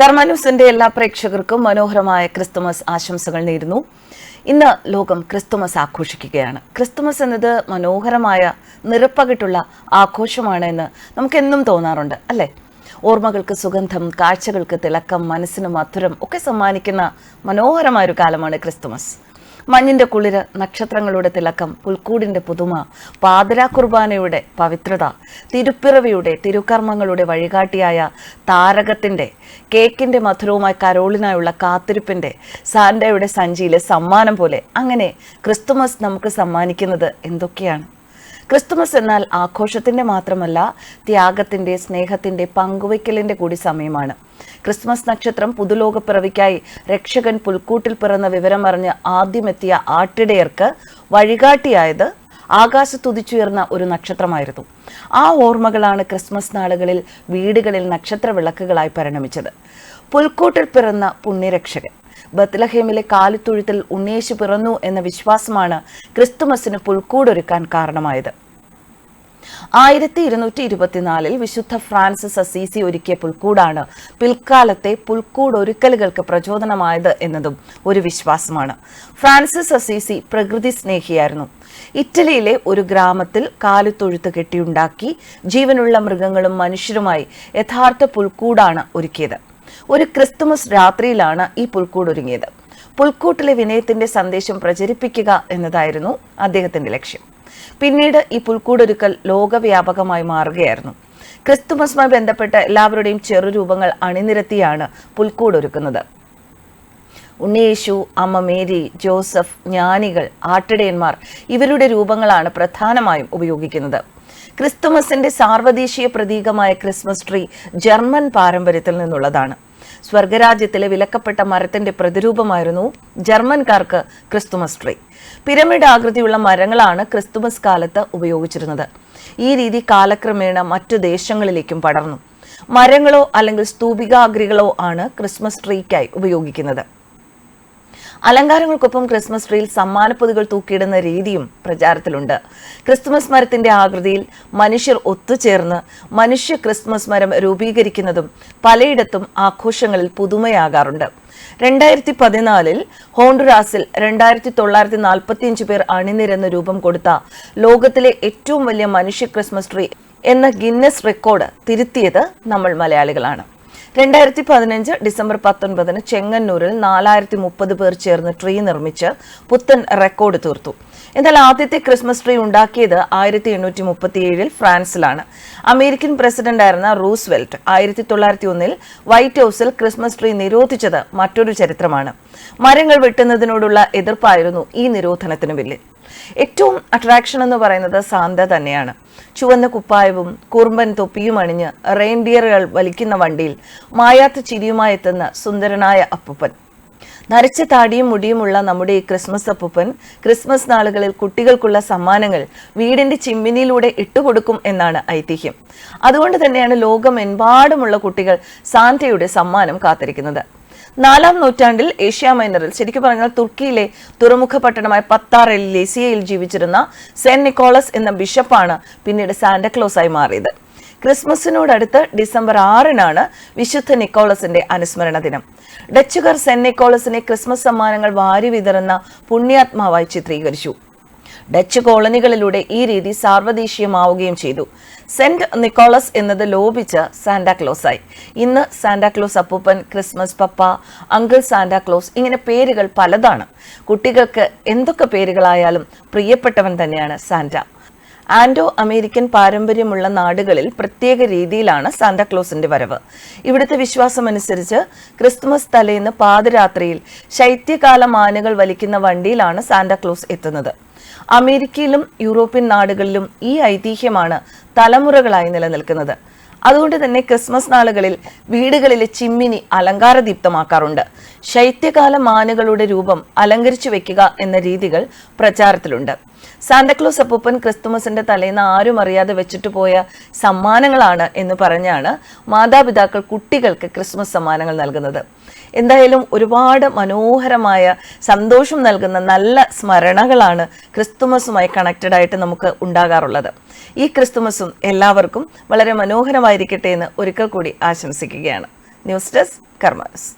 കർമാന്യൂസിന്റെ എല്ലാ പ്രേക്ഷകർക്കും മനോഹരമായ ക്രിസ്തുമസ് ആശംസകൾ നേരുന്നു. ഇന്ന് ലോകം ക്രിസ്തുമസ് ആഘോഷിക്കുകയാണ്. ക്രിസ്തുമസ് എന്നത് മനോഹരമായ നിറപ്പകിട്ടുള്ള ആഘോഷമാണ് എന്ന് നമുക്കെന്നും തോന്നാറുണ്ട് അല്ലേ? ഓർമ്മകൾക്ക് സുഗന്ധം കാഴ്ചകൾക്ക് തിളക്കം മനസ്സിന് മധുരം ഒക്കെ സമ്മാനിക്കുന്ന മനോഹരമായ ഒരു കാലമാണ് ക്രിസ്തുമസ്. മഞ്ഞിന്റെ കുളിര് നക്ഷത്രങ്ങളുടെ തിളക്കം പുൽക്കൂടിന്റെ പുതുമ പാതിരാ കുർബാനയുടെ പവിത്രത തിരുപ്പിറവിയുടെ തിരുക്കർമ്മങ്ങളുടെ വഴികാട്ടിയായ താരകത്തിന്റെ കേക്കിന്റെ മധുരവുമായി കരോളിനായുള്ള കാത്തിരിപ്പിന്റെ സാന്റയുടെ സഞ്ചിയിലെ സമ്മാനം പോലെ. അങ്ങനെ ക്രിസ്തുമസ് നമുക്ക് സമ്മാനിക്കുന്നത് എന്തൊക്കെയാണ്? ക്രിസ്തുമസ് എന്നാൽ ആഘോഷത്തിന്റെ മാത്രമല്ല ത്യാഗത്തിന്റെ സ്നേഹത്തിന്റെ പങ്കുവയ്ക്കലിന്റെ കൂടി സമയമാണ്. ക്രിസ്മസ് നക്ഷത്രം പുതുലോക പിറവിക്കായി രക്ഷകൻ പുൽക്കൂട്ടിൽ പിറന്ന വിവരം അറിഞ്ഞ് ആദ്യമെത്തിയ ആട്ടിടയർക്ക് വഴികാട്ടിയായത് ആകാശത്തുതിച്ചുയർന്ന ഒരു നക്ഷത്രമായിരുന്നു. ആ ഓർമ്മകളാണ് ക്രിസ്മസ് നാളുകളിൽ വീടുകളിൽ നക്ഷത്ര വിളക്കുകളായി പരിണമിച്ചത്. പുൽക്കൂട്ടിൽ പിറന്ന പുണ്യരക്ഷകൻ ബത്ലഹേമിലെ കാലിത്തൊഴുത്തിൽ ഉണ്ണേശു പിറന്നു എന്ന വിശ്വാസമാണ് ക്രിസ്തുമസിന് പുൽക്കൂടൊരുക്കാൻ കാരണമായത്. ആയിരത്തി ഇരുന്നൂറ്റി ഇരുപത്തിനാലിൽ വിശുദ്ധ ഫ്രാൻസിസ് അസീസി ഒരുക്കിയ പുൽക്കൂടാണ് പിൽക്കാലത്തെ പുൽക്കൂട് ഒരുക്കലുകൾക്ക് പ്രചോദനമായത് എന്നതും ഒരു വിശ്വാസമാണ്. ഫ്രാൻസിസ് അസീസി പ്രകൃതി സ്നേഹിയായിരുന്നു. ഇറ്റലിയിലെ ഒരു ഗ്രാമത്തിൽ കാലുത്തൊഴുത്ത് കെട്ടിയുണ്ടാക്കി ജീവനുള്ള മൃഗങ്ങളും മനുഷ്യരുമായി യഥാർത്ഥ പുൽക്കൂടാണ് ഒരുക്കിയത്. ഒരു ക്രിസ്തുമസ് രാത്രിയിലാണ് ഈ പുൽക്കൂട് ഒരുങ്ങിയത് പുൽക്കൂട്ടിലെ വിനയത്തിന്റെ സന്ദേശം പ്രചരിപ്പിക്കുക എന്നതായിരുന്നു അദ്ദേഹത്തിന്റെ ലക്ഷ്യം. പിന്നീട് ഈ പുൽക്കൂടൊരുക്കൽ ലോകവ്യാപകമായി മാറുകയായിരുന്നു. ക്രിസ്തുമസുമായി ബന്ധപ്പെട്ട എല്ലാവരുടെയും ചെറുരൂപങ്ങൾ അണിനിരത്തിയാണ് പുൽക്കൂടൊരുക്കുന്നത്. ഉണ്ണിയേശു അമ്മ മേരി ജോസഫ് ജ്ഞാനികൾ ആട്ടിടയന്മാർ ഇവരുടെ രൂപങ്ങളാണ് പ്രധാനമായും ഉപയോഗിക്കുന്നത്. ക്രിസ്തുമസിന്റെ സാർവദേശീയ പ്രതീകമായ ക്രിസ്മസ് ട്രീ ജർമ്മൻ പാരമ്പര്യത്തിൽ നിന്നുള്ളതാണ്. സ്വർഗരാജ്യത്തിലെ വിലക്കപ്പെട്ട മരത്തിന്റെ പ്രതിരൂപമായിരുന്നു ജർമ്മൻകാർക്ക് ക്രിസ്തുമസ് ട്രീ. പിരമിഡ് ആകൃതിയുള്ള മരങ്ങളാണ് ക്രിസ്തുമസ് കാലത്ത് ഉപയോഗിച്ചിരുന്നത്. ഈ രീതി കാലക്രമേണ മറ്റു ദേശങ്ങളിലേക്കും പടർന്നു. മരങ്ങളോ അല്ലെങ്കിൽ സ്തൂപികാഗ്രികളോ ആണ് ക്രിസ്മസ് ട്രീക്കായി ഉപയോഗിക്കുന്നത്. അലങ്കാരങ്ങൾക്കൊപ്പം ക്രിസ്മസ് ട്രീയിൽ സമ്മാനപ്പൊതികൾ തൂക്കിയിടുന്ന രീതിയും പ്രചാരത്തിലുണ്ട്. ക്രിസ്മസ് മരത്തിന്റെ ആകൃതിയിൽ മനുഷ്യർ ഒത്തുചേർന്ന് മനുഷ്യ ക്രിസ്മസ് മരം രൂപീകരിക്കുന്നതും പലയിടത്തും ആഘോഷങ്ങളിൽ പുതുമയാകാറുണ്ട്. രണ്ടായിരത്തി പതിനാലിൽ ഹോണ്ടുറാസിൽ രണ്ടായിരത്തി തൊള്ളായിരത്തി നാൽപ്പത്തിയഞ്ച് പേർ അണിനിരന്ന് രൂപം കൊടുത്ത ലോകത്തിലെ ഏറ്റവും വലിയ മനുഷ്യ ക്രിസ്മസ് ട്രീ എന്ന ഗിന്നസ് റെക്കോർഡ് തിരുത്തിയത് നമ്മൾ മലയാളികളാണ്. രണ്ടായിരത്തി പതിനഞ്ച് ഡിസംബർ പത്തൊൻപതിന് ചെങ്ങന്നൂരിൽ നാലായിരത്തി മുപ്പത് പേർ ചേർന്ന് ട്രീ നിർമ്മിച്ച് പുത്തൻ റെക്കോർഡ് തീർത്തു. എന്നാൽ ആദ്യത്തെ ക്രിസ്മസ് ട്രീ ഉണ്ടാക്കിയത് ആയിരത്തി എണ്ണൂറ്റി മുപ്പത്തി ഏഴിൽ ഫ്രാൻസിലാണ്. അമേരിക്കൻ പ്രസിഡന്റായിരുന്ന റൂസ്വെൽറ്റ് ആയിരത്തി തൊള്ളായിരത്തി ഒന്നിൽ വൈറ്റ് ഹൌസിൽ ക്രിസ്മസ് ട്രീ നിരോധിച്ചത് മറ്റൊരു ചരിത്രമാണ്. മരങ്ങൾ വെട്ടുന്നതിനോടുള്ള എതിർപ്പായിരുന്നു ഈ നിരോധനത്തിന് പിന്നിൽ. ഏറ്റവും അട്രാക്ഷൻ എന്ന് പറയുന്നത് സാന്ത തന്നെയാണ്. ചുവന്ന കുപ്പായവും കുറുമ്പൻ തൊപ്പിയും അണിഞ്ഞ് റെയിൻഡിയറുകൾ വലിക്കുന്ന വണ്ടിയിൽ മായാത്ത ചിരിയുമായി എത്തുന്ന സുന്ദരനായ അപ്പൂപ്പൻ. നരച്ച താടിയും മുടിയുമുള്ള നമ്മുടെ ഈ ക്രിസ്മസ് അപ്പൂപ്പൻ ക്രിസ്മസ് നാളുകളിൽ കുട്ടികൾക്കുള്ള സമ്മാനങ്ങൾ വീടിന്റെ ചിമ്മിനിയിലൂടെ ഇട്ടുകൊടുക്കും എന്നാണ് ഐതിഹ്യം. അതുകൊണ്ട് തന്നെയാണ് ലോകമെമ്പാടുമുള്ള കുട്ടികൾ സാന്തയുടെ സമ്മാനം കാത്തിരിക്കുന്നത്. നാലാം നൂറ്റാണ്ടിൽ ഏഷ്യ മൈനറിൽ ശരിക്കും പറഞ്ഞാൽ തുർക്കിയിലെ തുറമുഖ പട്ടണമായ പത്താറിൽ ലെസിയയിൽ ജീവിച്ചിരുന്ന സെന്റ് നിക്കോളസ് എന്ന ബിഷപ്പാണ് പിന്നീട് സാന്റക്ലോസായി മാറിയത്. ക്രിസ്മസിനോടടുത്ത് ഡിസംബർ ആറിനാണ് വിശുദ്ധ നിക്കോളസിന്റെ അനുസ്മരണ ദിനം. ഡച്ചുകാർ സെന്റ് നിക്കോളസിനെ ക്രിസ്മസ് സമ്മാനങ്ങൾ വാരി വിതറുന്ന പുണ്യാത്മാവായി ചിത്രീകരിച്ചു. ഡച്ച് കോളനികളിലൂടെ ഈ രീതി സാർവദേശീയമാവുകയും ചെയ്തു. സെന്റ് നിക്കോളസ് എന്നത് ലോപിച്ച് സാന്റാക്ലോസായി ഇന്ന് സാന്റാക്ലോസ് അപ്പൂപ്പൻ ക്രിസ്മസ് പപ്പ അങ്കിൾ സാന്റാക്ലോസ് ഇങ്ങനെ പേരുകൾ പലതാണ്. കുട്ടികൾക്ക് എന്തൊക്കെ പേരുകളായാലും പ്രിയപ്പെട്ടവൻ തന്നെയാണ് സാന്റ. ആൻഡോ അമേരിക്കൻ പാരമ്പര്യമുള്ള നാടുകളിൽ പ്രത്യേക രീതിയിലാണ് സാന്താക്ലോസിന്റെ വരവ്. ഇവിടുത്തെ വിശ്വാസമനുസരിച്ച് ക്രിസ്തുമസ് തലേന്ന് പാതിരാത്രിയിൽ ശൈത്യകാല മാനുകൾ വലിക്കുന്ന വണ്ടിയിലാണ് സാന്താക്ലോസ് എത്തുന്നത്. അമേരിക്കയിലും യൂറോപ്യൻ നാടുകളിലും ഈ ഐതിഹ്യമാണ് തലമുറകളായി നിലനിൽക്കുന്നത്. അതുകൊണ്ട് തന്നെ ക്രിസ്മസ് നാളുകളിൽ വീടുകളിലെ ചിമ്മിനി അലങ്കാരദീപ്തമാക്കാറുണ്ട്. ശൈത്യകാല മാനുകളുടെ രൂപം അലങ്കരിച്ചു വെക്കുക എന്ന രീതികൾ പ്രചാരത്തിലുണ്ട്. സാന്റക്ലോസ് അപ്പൂപ്പൻ ക്രിസ്തുമസിന്റെ തലേന്ന് ആരും അറിയാതെ വെച്ചിട്ട് പോയ സമ്മാനങ്ങളാണ് എന്ന് പറഞ്ഞാണ് മാതാപിതാക്കൾ കുട്ടികൾക്ക് ക്രിസ്മസ് സമ്മാനങ്ങൾ നൽകുന്നത്. എന്തായാലും ഒരുപാട് മനോഹരമായ സന്തോഷം നൽകുന്ന നല്ല സ്മരണകളാണ് ക്രിസ്തുമസുമായി കണക്റ്റഡ് ആയിട്ട് നമുക്ക് ഉണ്ടാകാറുള്ളത്. ഈ ക്രിസ്തുമസും എല്ലാവർക്കും വളരെ മനോഹരമായിരിക്കട്ടെ എന്ന് ഒരിക്കൽ കൂടി ആശംസിക്കുകയാണ്. News desk കർമാനസ്